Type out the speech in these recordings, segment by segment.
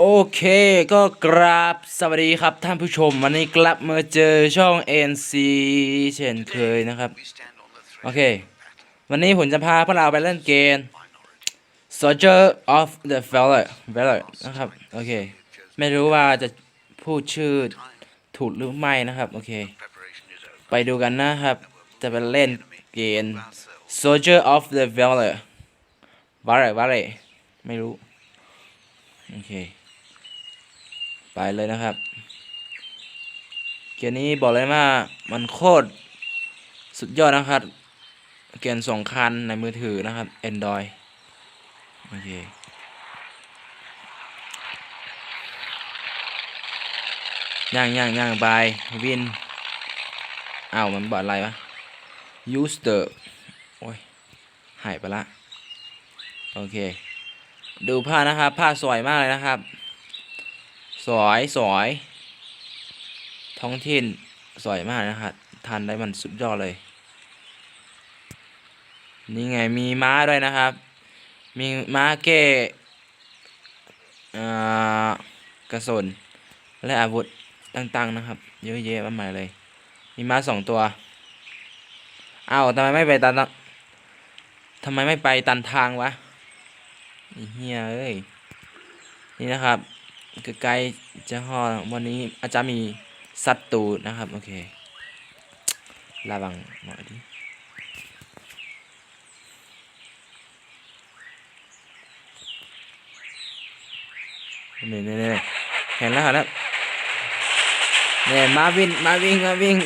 โอเคก็กราบสวัสดีครับท่านผู้ชม วันนี้กลับมาเจอช่อง NC เช่นเคยนะครับ โอเค วันนี้ผมจะพาพวกเราไปเล่นเกม Soldier of the Valor Valor นะครับ โอเค ไม่รู้ว่าจะพูดชื่อถูกหรือไม่นะครับ โอเค ไปดูกันนะครับ จะไปเล่นเกม Soldier of the Valor Valor Valor ไม่รู้โอเค ไปเลยนะครับ เกมนี้บอกเลยว่ามันโคตรสุดยอดนะครับ เกมสองคันในมือถือนะครับ Android โอเคย่างย่างย่างไปวินอ้าวมันบอดอะไรวะ use the โอ้ยหายไปละ โอเค ดูผ้านะครับ ผ้าสวยมากเลยนะครับ สวยสวยท้องถิ่นสวยมากนะครับทานได้มันสุดยอดเลย นี่ไงมีม้าด้วยนะครับ มีม้าเก้กระสุนและอาวุธต่างๆนะครับ เยอะแยะมากมายเลย มีม้าสองตัวอ้าวทำไมไม่ไปตันทำไมไม่ไปตันทางวะเฮียเอ้ยนี่นะครับ ใกล้ๆจะห่อวันนี้อาจจะมีสัตว์ตูนะครับโอเคระวังหน่อยดินี่นี่นี่เห็นแล้วเห็นแล้วเนี่ยมาวินมาวิ่งมาวิ่ง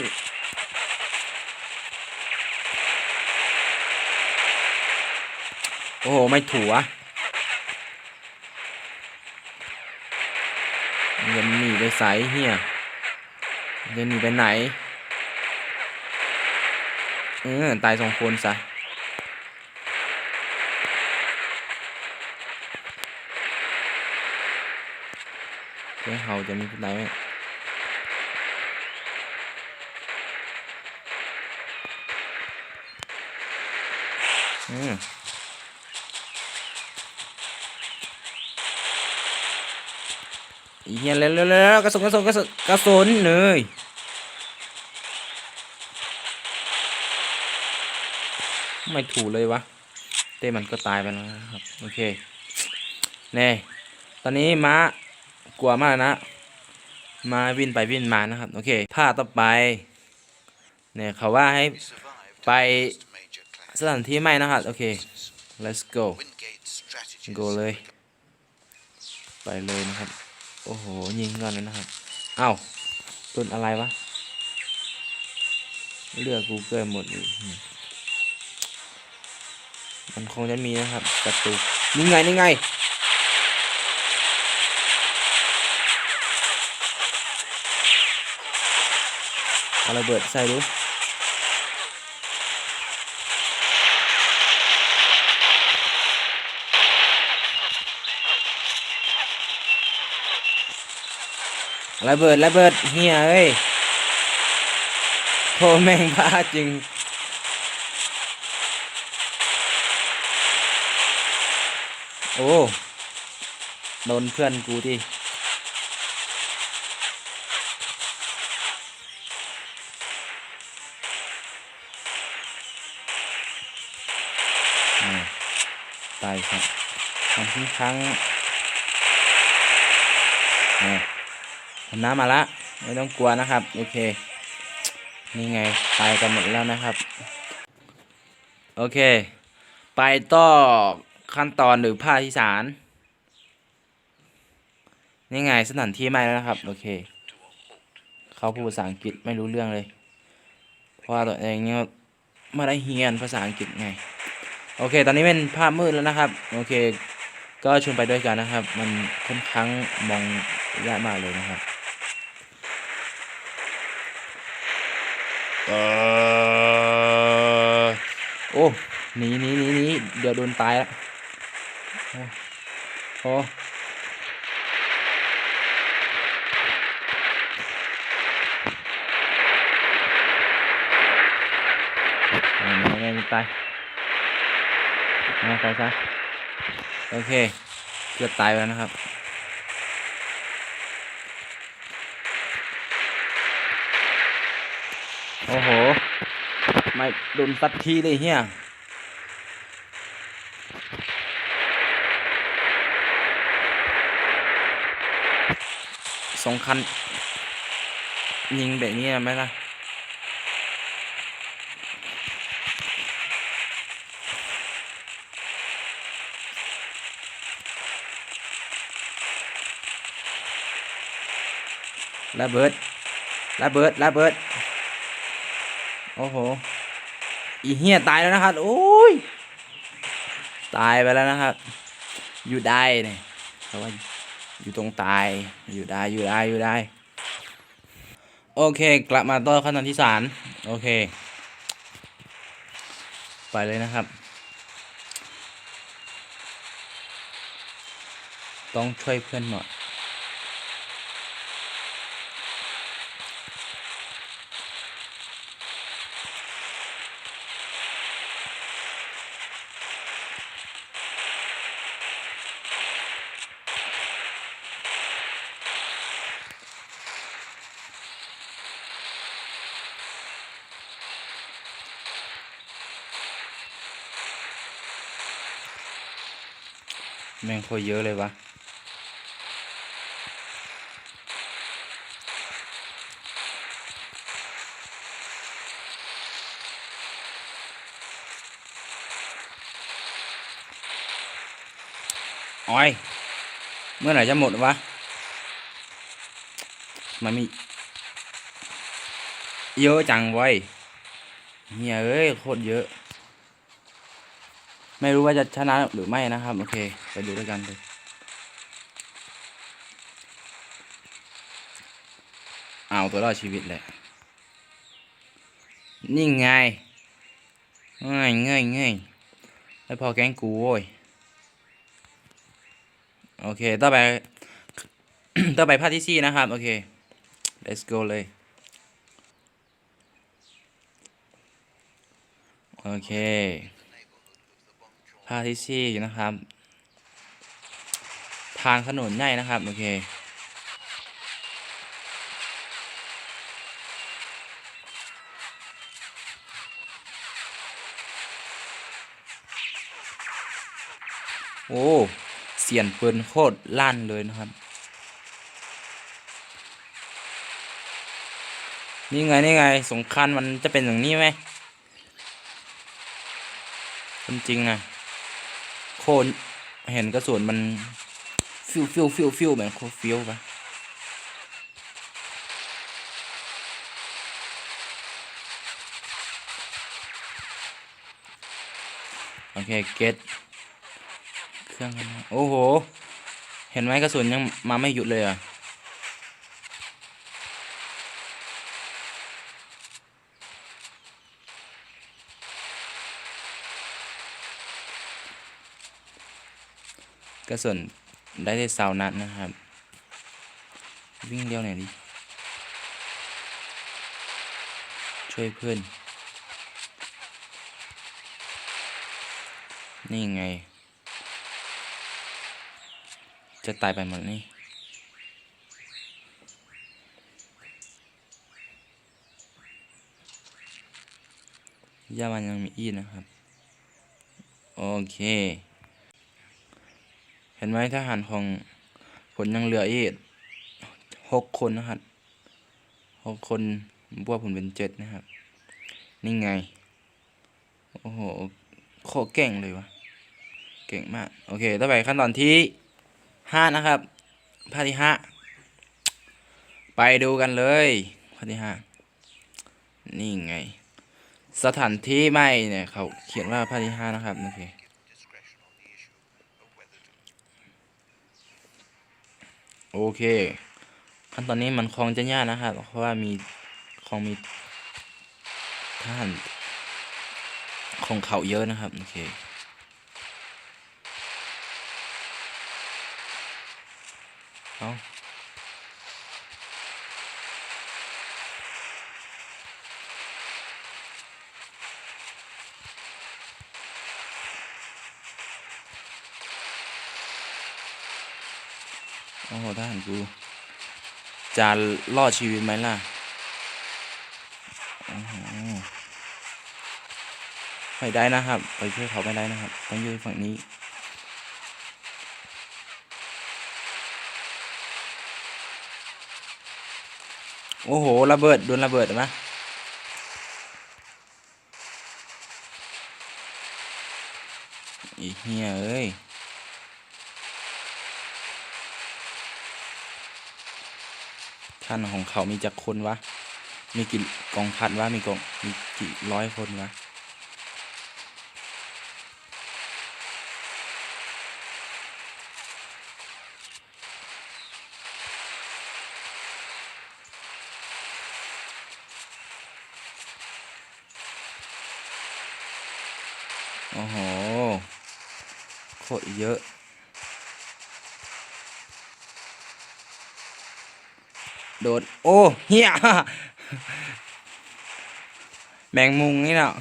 โอ้โห ไม่ถูวะจะ หนีไปไสเฮียจะหนีไปไหน เออ ตายสองคนซะเจ้าเฮาจะมีอะไรไหมอืม เหี้ยเร็วเร็วเร็วกระสุนกระสุนกระสุนกระสุนเลยไม่ถูกเลยวะ เต้มันก็ตายไปแล้วนะครับ โอเคเน่ตอนนี้ม้ากลัวมากนะมาวิ่งไปวิ่งมานะครับ โอเคภาพต่อไปเนี่ยเขาว่าให้ไปสถานที่ใหม่นะครับ โอเค let's go go เลย ไปเลยนะครับ โอ้โห ยิงก่อนนะครับ เอ้าตุนอะไรวะ เลือกกูเกิลหมดอีกมมันคงจะมีนะครับประตูนี่ไงนี่ไง เอาระเบิดใส่ดู ระเบิดระเบิดเฮียเอ้ยโคแม่งบ้าจริงโอ้โดนเพื่อนกูที่อ่าตายครับทำทิ้งครั้งนี่ น้ำมาละไม่ต้องกลัวนะครับโอเค นี่ไงไปกันหมดแล้วนะครับ โอเค ไปต่อขั้นตอนหรือภาคที่สามนี่ไงสถานที่ใหม่แล้วนะครับ โอเค เขาพูดภาษาอังกฤษไม่รู้เรื่องเลย เพราะตัวเองเนี่ยไม่ได้เรียนภาษาอังกฤษไง โอเค ตอนนี้เป็นภาพมืดแล้วนะครับ โอเค ก็ชวนไปด้วยกันนะครับ มันค่อนข้างมองยากมากเลยนะครับ เออโอ้หนีหนีหนีหนีเดี๋ยวโดนตายละโอ้โอ้ไม่ไม่ไม่ไม่ตายมาตายซะโอเค เกือบตายแล้วนะครับ โอ้โห ไม่โดนสักทีเลยเฮียสองคัน ยิงแบบนี้ไหมล่ะระเบิดระเบิดระเบิด โอ้โห อีเฮียตายแล้วนะครับ โอ้ย ตายไปแล้วนะครับ อยู่ได้เนี่ยเพราะว่าอยู่ตรงตาย อยู่ได้ อยู่ได้ อยู่ได้ โอเค กลับมาต่อขั้นตอนที่สามโอเค ไปเลยนะครับ ต้องช่วยเพื่อนหน่อย แม่งโคตรเยอะเลยวะโอ้ยเมื่อไหร่จะหมดวะ มันมีเยอะจังเว้เฮียเอ้ยโคตรเยอะ ไม่รู้ว่าจะชนะหรือไม่นะครับ โอเค ไปดูด้วยกันเลยเอาตัวรอดชีวิตแหละ นี่ไงง่ายง่ายง่ายแล้วพอแก๊งกูโว้ย โอเค ต่อไป ต่อไปภาคที่สี่นะครับ โอเค let's go เลย โอเค ภาที่สี่นะครับ ทางถนนใหญ่นะครับ โอเคโอ้เสียนปืนโคตรลั่นเลยนะครับ นี่ไง นี่ไง สงครามมันจะเป็นอย่างนี้ไหมจริงๆนะ โคนเห็นกระสุนมันฟิวฟิวฟิวฟิวเหมือนโคฟิวปะโอเคเก็ตเครื่อง โอ้โห เห็นไหมกระสุนยังมาไม่หยุดเลยอะ กระสุนได้ได้สาวนัดนะครับ วิ่งเร็วหน่อยดิ ช่วยเพื่อน นี่ไง จะตายไปหมดนี่ย่ามันยังมีอีกนะครับ โอเค เห็นไหมทหารของผลยังเหลืออีกหกคนนะครับหกคนบวกผลเป็นเจ็ดนะครับ นี่ไง โอ้โหโคเก่งเลยวะเก่งมาก โอเค ต่อไปขั้นตอนที่ห้านะครับภาคที่ห้าไปดูกันเลยภาคที่ห้านี่ไง สถานที่ไม่เนี่ยเขาเขียนว่าภาคที่ห้านะครับ โอเค โอเคขั้นตอนนี้มันคลองจะยากนะครับเพราะว่ามีคลองมีท่านของเขาเยอะนะครับโอเคเอา โอ้โหทหารกูจะรอดชีวิตไหมล่ะไม่ได้นะครับ ไปช่วยเขาไม่ได้นะครับต้องอยืนฝั่งนี้โอ้โหระเบิดโดนระเบิดนไหมอีเหี้ยเอ้ย ท่านของเขามีจักคนวะ มีกี่กองพันวะ มีกอง มีกี่ร้อยคนวะ โอ้โห โคตรเยอะ โดด โอ้เฮียแมงมุมนี่เนาะ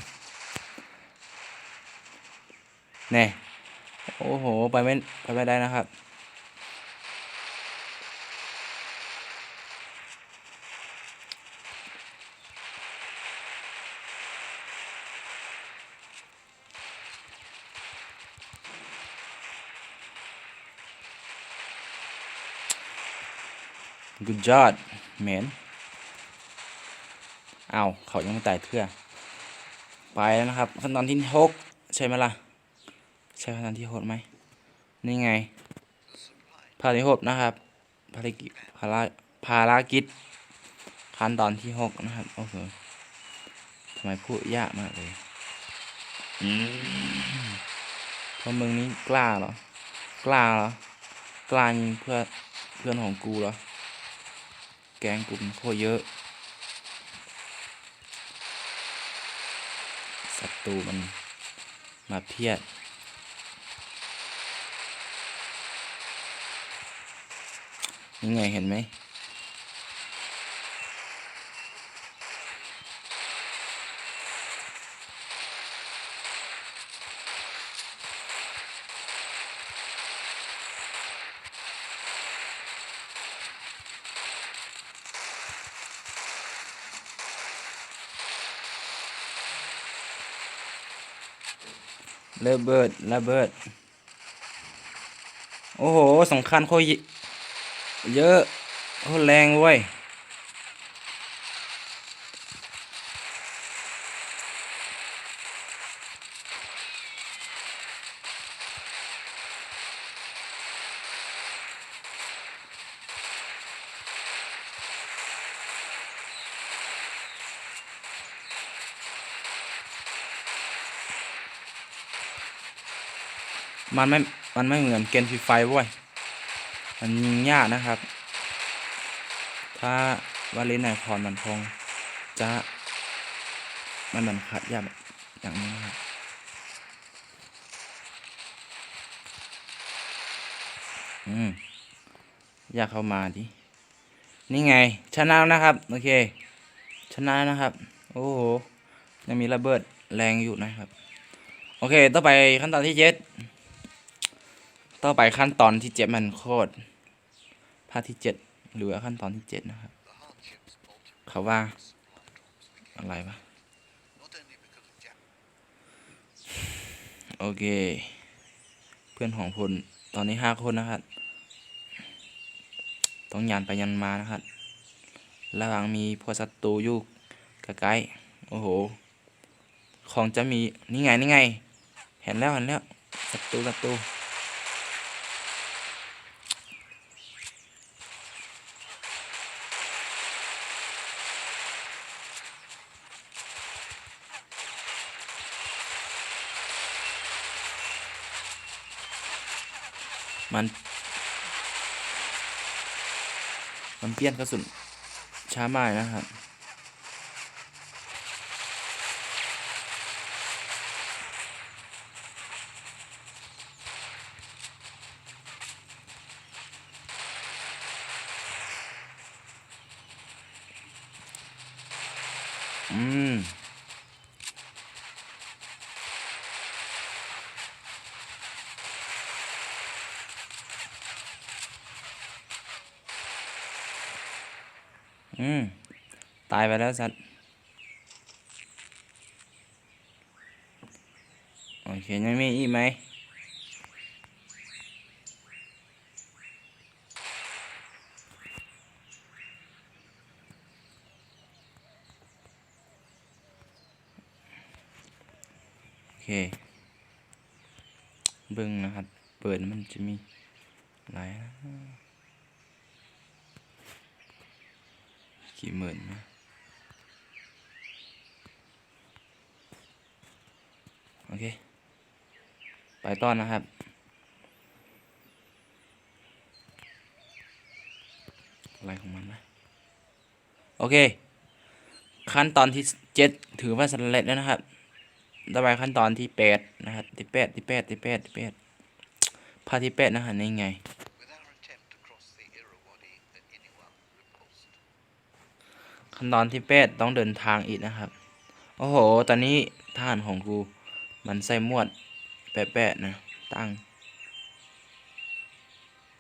แน่โอ้โห ไปไม่ ไปไม่ได้นะครับ good job man เอาเขายังไม่ตายเทื่อไปแล้วนะครับขั้นตอนที่หกใช่ไหมล่ะ ใช่ขั้นตอนที่หกไหมนี่ไงภารกิจหกนะครับภารกิจภารภารกิจขั้นตอนที่หกนะครับโอ้โหทำไมพูดยากมากเลยเพราะมึงนี่กล้าเหรอกล้าเหรอกล้ายิงเพื่อเพื่อนของกูเหรอ แกงกลุ่มโคเยอะ ศัตรูมันมาเพียดนี่ไงเห็นไหม ระเบิดระเบิด โอ้โหสำคัญโคยเยอะโคแรงเว้ย มันไม่ มันไม่เหมือนเกนฟีไฟเว้ย มันยิงยากนะครับ ถ้าวาเลนไนคอนมันคงจะมันมันขัดยากแบบอย่างนี้นะครับอืมอยากเข้ามาดิ นี่ไง ชนะนะครับ โอเค ชนะนะครับ โอ้โห ยังมีระเบิดแรงอยู่นะครับ โอเค ต่อไปขั้นตอนที่เจ็ด ต่อไปขั้นตอนที่เจ็ดมันโคตรภาคที่เจ็ดหรือว่าขั้นตอนที่เจ็ดนะครับเขาว่า อะไรวะโอเค เพื่อนของพลตอนนี้ห้าคนนะครับ ต้องยันไปยันมานะครับ ระหว่างมีพวกศัตรูอยู่ใกล้ๆโอ้โห ของจะมี นี่ไง นี่ไง เห็นแล้ว เห็นแล้วศัตรูศัตรู มัน มันเปลี่ยนกระสุนช้ามากนะครับ อืม อืม ตายไปแล้วสัตว์ โอเคยังมีอีกไหมโอเค เบิ่งนะครับ เปิดมันจะมีหลายนะ กี่หมื่นนะโอเค ไปต้อนนะครับ อะไรของมันนะโอเค ขั้นตอนที่เจ็ดถือว่าสำเร็จแล้วนะครับต่อไปขั้นตอนที่แปดนะครับที่แปดที่แปดที่แปดที่แปดพาที่แปดนะฮะนี่ไง ขั้นตอนที่แปดต้องเดินทางอีกนะครับ โอ้โห ตอนนี้ทหารของกู มันใส่มวดแปะๆนะ ตั้ง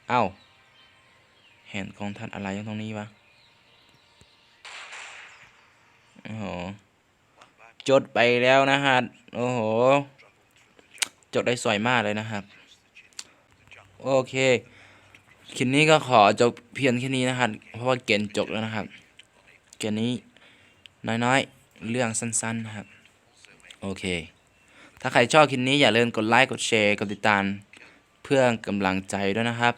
เอ้าแหนของท่านอะไรอยู่ตรงนี้วะโอ้โห จดไปแล้วนะฮะ โอ้โห จดได้สวยมากเลยนะครับ โอเค คลิปนี้ก็ขอจบเพียงแค่นี้นะครับ เพราะว่าเกณฑ์จบแล้วนะครับ เกณฑ์นี้น้อยๆ เรื่องสั้นๆนะครับ โอเค ถ้าใครชอบคลิปนี้อย่าลืมกดไลค์ กดแชร์ กดติดตาม เพื่อกำลังใจด้วยนะครับ